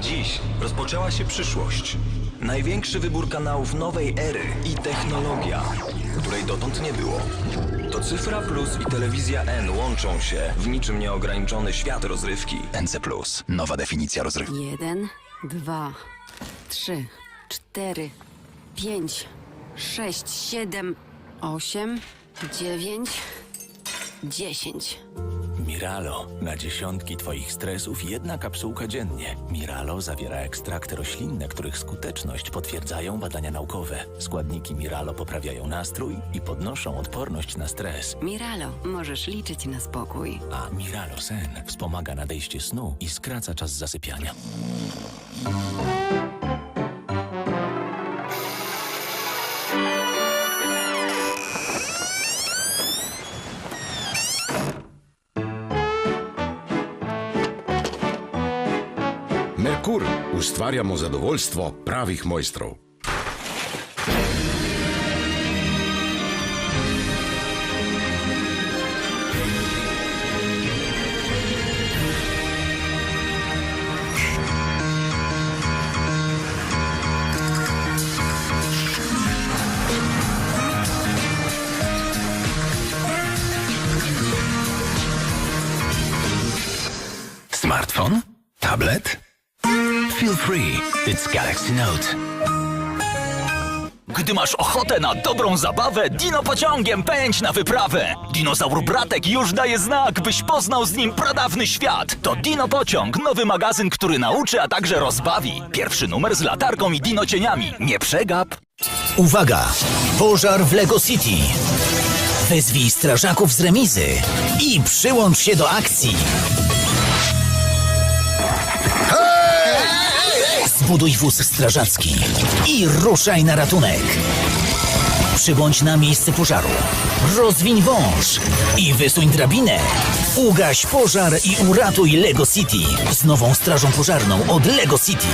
Dziś rozpoczęła się przyszłość. Największy wybór kanałów nowej ery i technologia, której dotąd nie było. To Cyfra Plus i Telewizja N łączą się w niczym nieograniczony świat rozrywki. NC Nowa definicja rozrywki. Jeden, dwa, trzy, cztery, pięć, sześć, siedem, osiem, dziewięć, dziesięć. Miralo. Na dziesiątki twoich stresów jedna kapsułka dziennie. Miralo zawiera ekstrakty roślinne, których skuteczność potwierdzają badania naukowe. Składniki Miralo poprawiają nastrój i podnoszą odporność na stres. Miralo, możesz liczyć na spokój. A Miralo Sen wspomaga nadejście snu i skraca czas zasypiania. Merkur ustvarjamo zadovoljstvo pravih mojstrov. Smartfon? Tablet? Feel free. It's Galaxy Note. Gdy masz ochotę na dobrą zabawę, dino pociągiem pędź na wyprawę. Dinozaur Bratek już daje znak, byś poznał z nim pradawny świat. To Dino Pociąg, nowy magazyn, który nauczy, a także rozbawi. Pierwszy numer z latarką i dino cieniami. Nie przegap. Uwaga! Pożar w Lego City. Wezwij strażaków z remizy i przyłącz się do akcji. Zbuduj wóz strażacki i ruszaj na ratunek. Przybądź na miejsce pożaru. Rozwiń wąż i wysuń drabinę. Ugaś pożar i uratuj Lego City z nową strażą pożarną od Lego City.